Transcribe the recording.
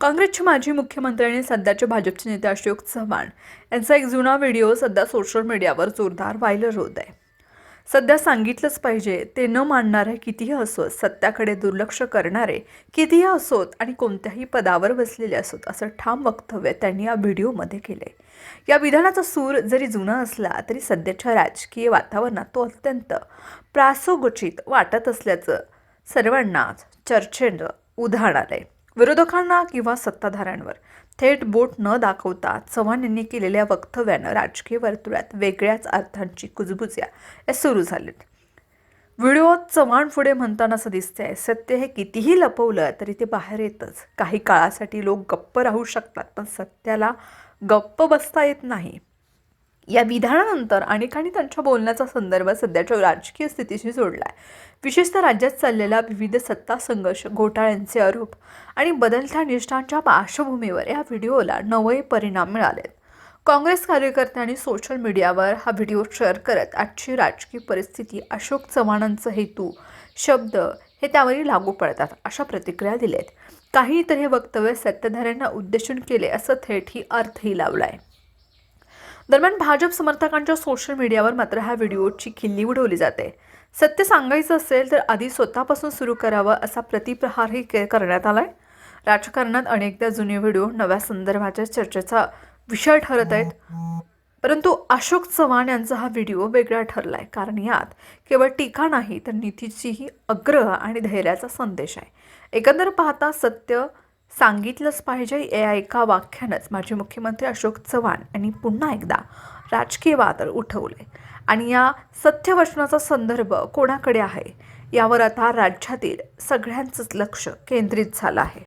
काँग्रेसचे माजी मुख्यमंत्री आणि सध्याचे भाजपचे नेते अशोक चव्हाण यांचा एक जुना व्हिडिओ सध्या सोशल मीडियावर जोरदार व्हायरल होत आहे. सध्या सांगितलंच पाहिजे ते न मानणारे कितीही असोत सत्याकडे दुर्लक्ष करणारे कितीही असोत आणि कोणत्याही पदावर बसलेले असोत असं ठाम वक्तव्य त्यांनी या व्हिडिओमध्ये केले या विधानाचा सूर जरी जुना असला तरी सध्याच्या राजकीय वातावरणात तो अत्यंत प्रासोगोचित वाटत असल्याचं सर्वांनाच चर्चेनं उदाहरण आलंय. विरोधकांना किंवा सत्ताधाऱ्यांवर. थेट बोट न दाखवता चव्हाण यांनी केलेल्या वक्तव्यानं राजकीय वर्तुळात वेगळ्याच अर्थांची कुजबुज्या या सुरू झालीत. व्हिडिओत चव्हाण पुढे म्हणताना असं दिसतंय सत्य हे कितीही लपवलं तरी ते बाहेर येतच. काही काळासाठी लोक गप्प राहू शकतात पण सत्याला गप्प बसता येत नाही. या विधानानंतर अनेकांनी त्यांच्या बोलण्याचा संदर्भ सध्याच्या राजकीय स्थितीशी जोडला आहे विशेषतः राज्यात चाललेला विविध सत्ता संघर्ष घोटाळ्यांचे आरोप आणि बदलत्या निष्ठांच्या पार्श्वभूमीवर या व्हिडिओला नवे परिणाम मिळालेत. काँग्रेस कार्यकर्त्यांनी सोशल मीडियावर हा व्हिडिओ शेअर करत आजची राजकीय परिस्थिती अशोक चव्हाणांचा हेतू शब्द हे त्यावरही लागू पडतात अशा प्रतिक्रिया दिल्यात. काही तर हे वक्तव्य सत्ताधाऱ्यांना उद्देशून केले असं थेट ही अर्थही लावला आहे दरम्यान भाजप समर्थकांच्या सोशल मीडियावर मात्र ह्या व्हिडिओची खिल्ली उडवली जाते. सत्य सांगायचं असेल तर आधी स्वतःपासून सुरू करावं असा प्रतिप्रहारही करण्यात आलाय. राजकारणात अनेकदा जुने व्हिडिओ नव्या संदर्भाच्या चर्चेचा विषय ठरत आहेत. परंतु अशोक चव्हाण यांचा हा व्हिडिओ वेगळा ठरलाय. कारण यात केवळ टीका नाही तर नीतीचीही अग्रह आणि धैर्याचा संदेश आहे. एकंदर पाहता सत्य सांगितलंच पाहिजे या एका वाक्यानंच. माजी मुख्यमंत्री अशोक चव्हाण यांनी पुन्हा एकदा राजकीय वादळ उठवले. आणि या सत्यवचनाचा संदर्भ कोणाकडे आहे? यावर आता राज्यातील सगळ्यांचंच लक्ष केंद्रित झालं आहे.